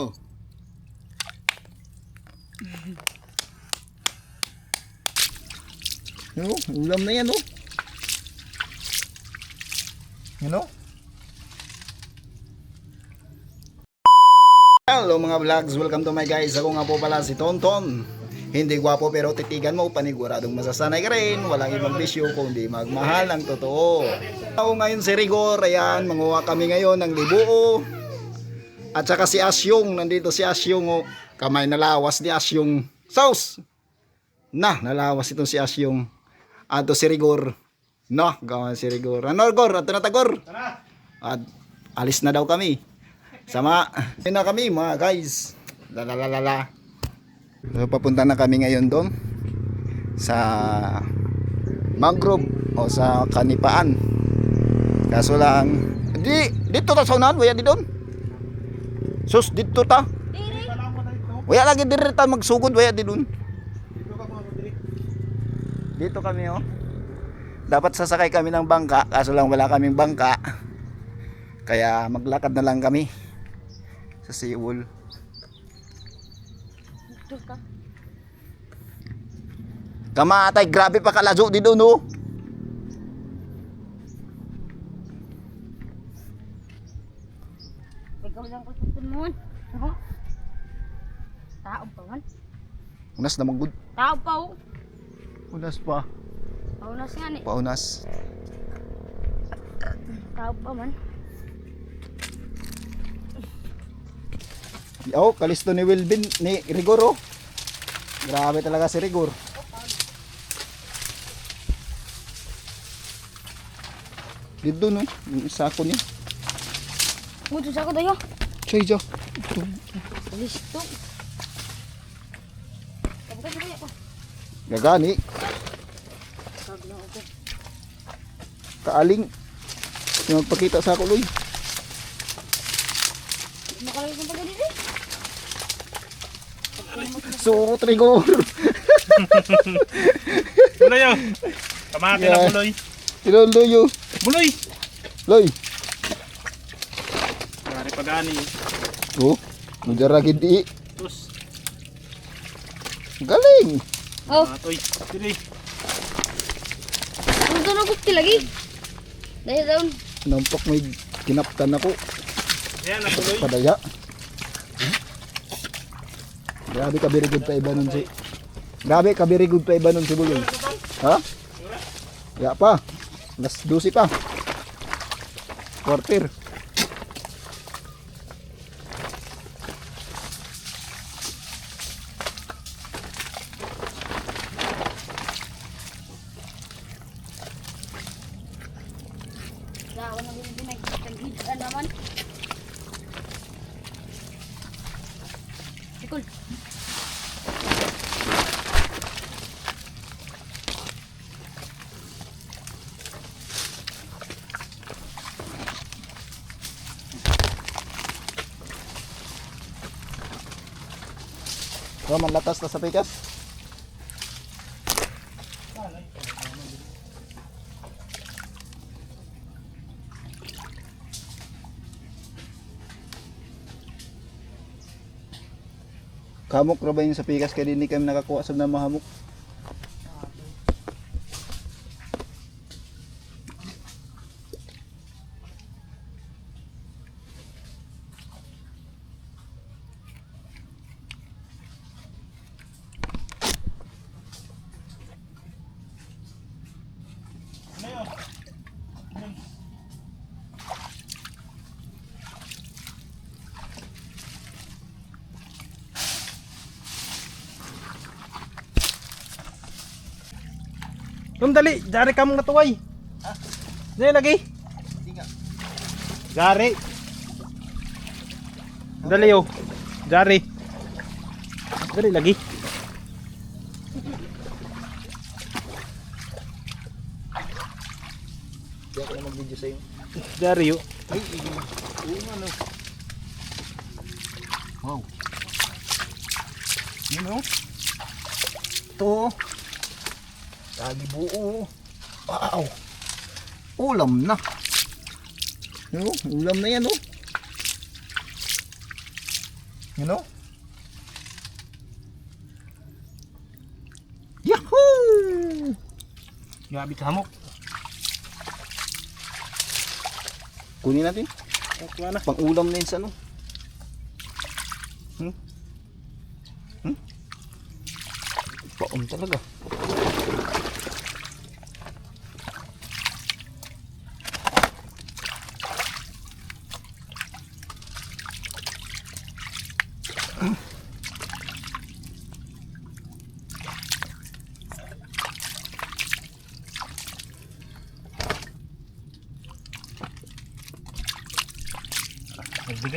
Oh. Ano? Ulam na yan, oh. Ano? Hello mga vlogs, welcome to my guys. Ako nga po pala si Tonton. Hindi gwapo pero titigan mo, paniguradong masasanay ka rin. Walang ibang bisyo kundi magmahal ng totoo. Ako ngayon si Rigor, ayan, manguha kami ngayon ng libuo. At saka si Asyong, nandito si Asyong, oh. kamay nalawas ni Asyong. Sauce! Na, nalawas itong si Asyong. Ato si Rigor. No, gawa si Rigor. Ano, Rigor? Ato na tagor. At alis na daw kami. Sama. Ayun na kami mga guys. Lalalalala. So, papunta na kami ngayon doon sa mangrove o sa kanipaan. Kaso lang, di dito ta sa unahan, waya di doon. Sus, dito ta. Waya lagi diri ta magsugod, waya di doon. Dito kami oh. Dapat sasakay kami ng bangka, kaso lang wala kaming bangka. Kaya maglakad na lang kami sa Seawall. Kamatay, grabe pa kalazo di doon oh. Ikaw lang ko tutun mo. Ako. Tao pa man. Unas na magud. Tao pa oh. Unas pa. Paunas nga ni. Paunas. Tao pa man. Oh, kalisto ni Wilvin ni Rigor oh. Grabe talaga si Rigor. Dito no, yung sako niya. Muto sa ako dayo. Chay jo. Listo. Kabuka sa ko. Gagani, Sabi lang ako. kaaling. Yung magpakita sa ako, Loy. Makalagay sa pagkali eh. Surot Rigor. Buloy oh. Kamati Yeah. na buloy. Tinuluyo. Buloy. Loy. Pagani. Oh, mujaragid di. Tus. Galing. Oh, Matoy. Dili. ano to nagukti lagi? Dahil daun. Nampak may kinaptan ako. Ayan na buloy. Padaya. Grabe ka very good pa iba nun si. Grabe ka very good pa iba nun si Buloy. Ha? Ya pa. Las 12 pa. Quarter. Raman latas na sa pikas. Kamok ra ba yung sa pikas kaya hindi kami nakakuha sa na mahamok. Tum dali, jari ka mong natuway. Ha? Dali lagi. Jari. Dali oh. Jari. Dali lagi. Hindi ako na mag-video sa'yo. Jari oh. Ay, oo nga no. Wow. Yun o. Ito. Lagi buo. Wow. Ulam na. Yo, ulam na yan oh. You know? Yahoo! Grabe ka hamok. Kunin natin. Okay na. Pang ulam na yun sa ano. Hmm? Hmm? Paon talaga.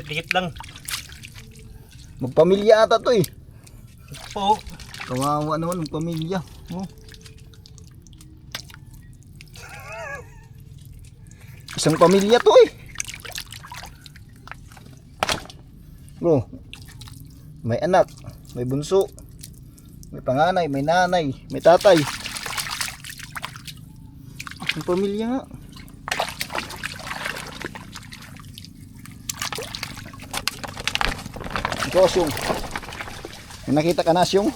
Nagdikit-dikit lang. Magpamilya ata to eh. Po. Kawawa naman ng pamilya. Oh. Isang pamilya to eh. Bro, may anak, may bunso, may panganay, may nanay, may tatay. Ang pamilya nga. Ikaw, Asyong. May nakita ka na, Asyong?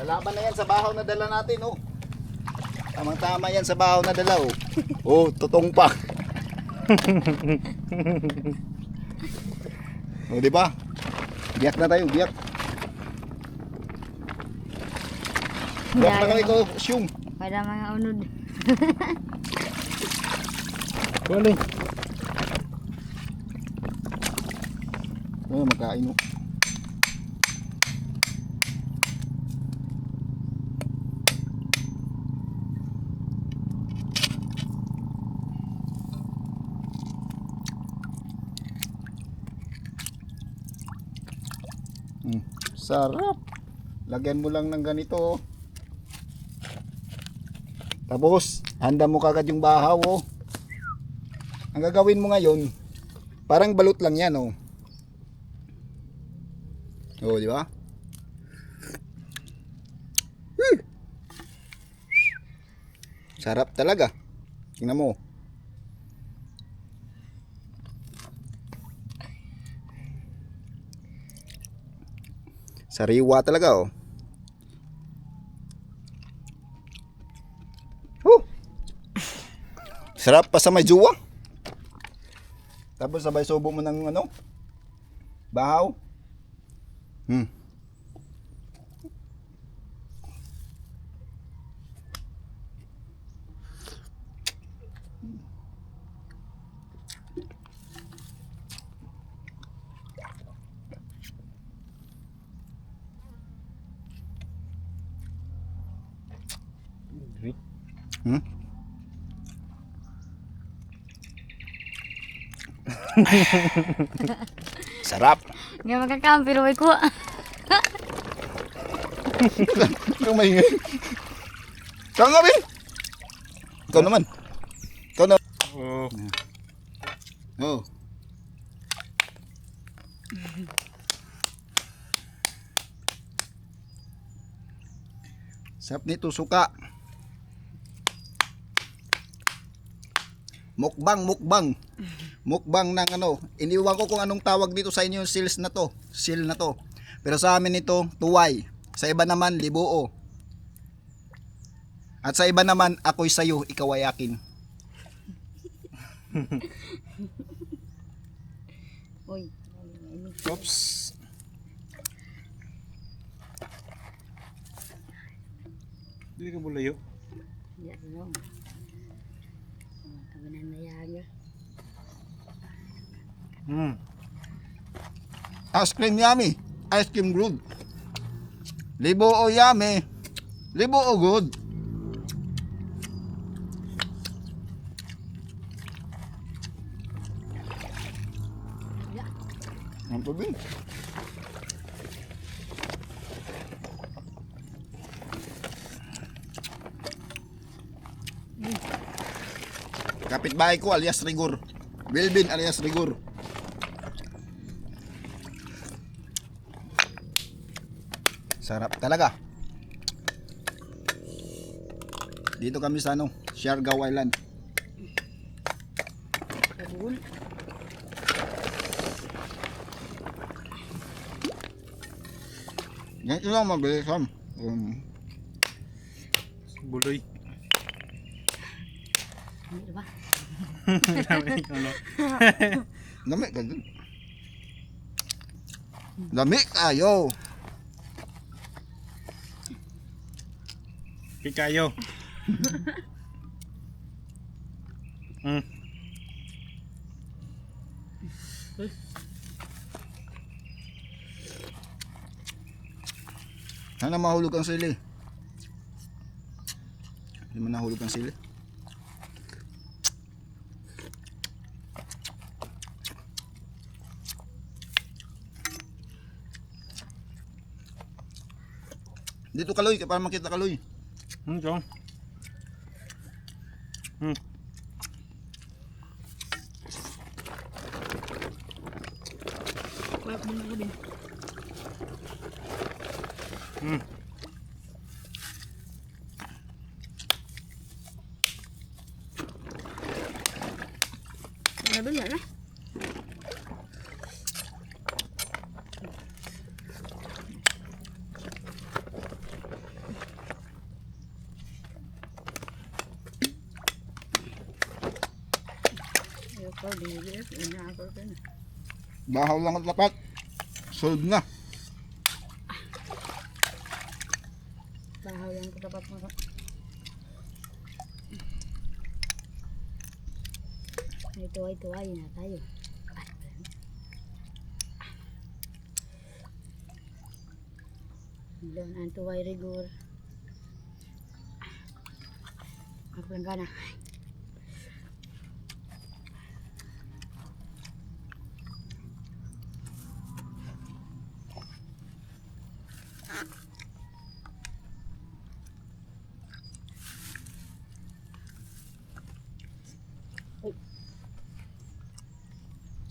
Lalaban na yan sa bahaw na dala natin, oh. Tamang tama yan sa bahaw na dala, oh. Oh, tutong pa. oh, di ba? Biyak na tayo, biyak. Biyak na kami ko, Syung. Pada mga unod. Wala. Oh, magkain, oh. Mm, sarap. Lagyan mo lang ng ganito. oh. Tapos, handa mo kagad yung bahaw. Oh. Ang gagawin mo ngayon, parang balot lang yan. Oh. Oo, di ba? Hmm. Sarap talaga. Tingnan mo. Sariwa talaga oh. Huh. Sarap pa sa may juwa. Tapos sabay subo mo ng ano? Bahaw. Hmm. Hmm? Sarap. Nga magkakampi rin ko. Ikaw maingay. Ikaw nga, Bin. Ikaw naman. Ikaw na. Oh. Oh. Sarap nito, suka. Mukbang, mukbang. Mukbang ng ano. Iniwan ko kung anong tawag dito sa inyo yung seals na to. Seal na to. Pero sa amin ito, tuway. Sa iba naman, libuo. At sa iba naman, ako'y sayo, ikaw ay akin. Uy. Oops. Hindi ka bulayo. Hindi ako lang. Tabanan na yaga. Hmm. Ice cream yummy. Ice cream good. Libo o yummy. Libo o good. Ang tabi. Kapitbahay ko alias Rigor. Bilbin alias Rigor. Sarap talaga. Dito kami sa ano, Siargao Island. Sabon. Ganito lang mabilis Sam. Um, Buloy. Ano ba? Dami ano. Lami ka dun. Lami kayo. Pikayo. Hmm. Sana mahulog ang sili. Hindi mo nahulog ang sili. Dito kaloy, para makita kaloy. Hmm, Chong. Hmm. Ko din ako din. Hmm. Ayaw ko, di Ina ako din. Bahaw lang at lapat. Solve na. Bahaw lang ko dapat mo. May tuway-tuway na tayo. Doon ang tuway rigor. Ako lang gana.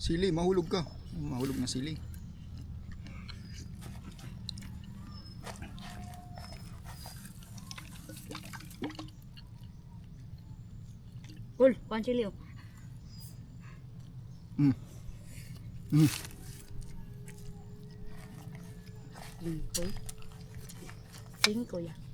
Sili, mahulog ka. Mahulog na sili. Ul, pansilyo. Mm. Mm. Cinco. Cinco ya.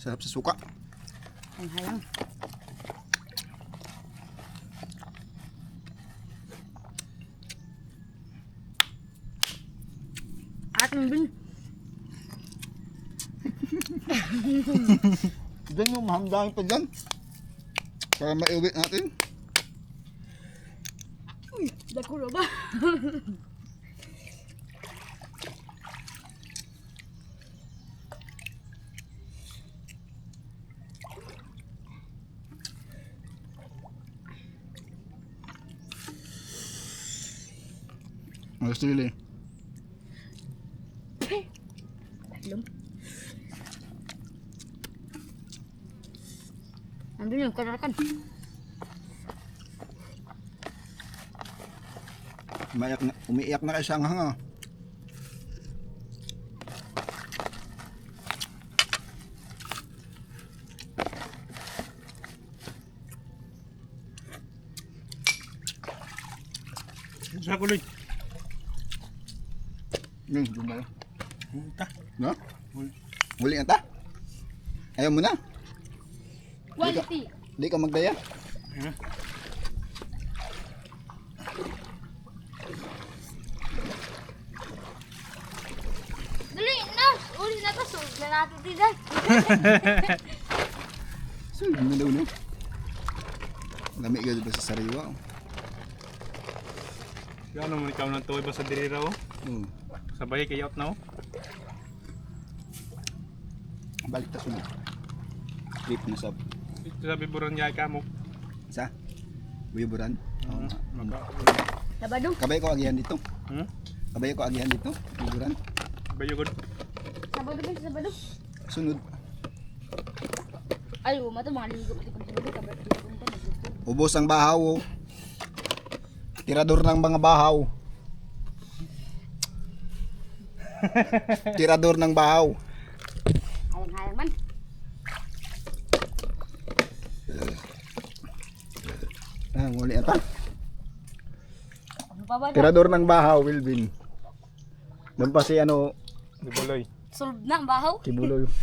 Sarap sa suka. Ang halang. Ating bin. Diyan yung mahamdahin pa dyan. Para maiuwi natin. Dako na ba? Ang sili. Lum. Andun yung karakan. Umiyak na, umiiyak na kay Shanghang ah. Sa kuloy. Yun, doon na. Punta. No? Huli na ta? Ayaw mo na? Quality. Di ka magdaya? Ayan. Dali na! Uli na to. Solve na natin. So, yun na daw no? Lami ka ba sa sariwa? Kaya naman ikaw ng tuway ba sa diri raw? Oh. Sabay kayot na oh. Balik ta sunod. Trip na sab. Ito sabi buron niya ka mo. Sa? Buyuburan? Oo. Sabado. Kabay ko agihan dito. Hmm? Kabay ko agihan dito. Liburan. Bayo good. Sabado ba? Sabado. Sunod. Ay, uma to mga ligo. Mati kong sabado. Ubos ang bahaw. oh. Tirador ng mga bahaw. Tirador ng bahaw. Hayang-hayang man. Ah, muli ata. Ano pa ba? Tirador ng bahaw, Wilvin. Doon pa si ano, Di buloy. Solve na ang bahaw. Kibuloy.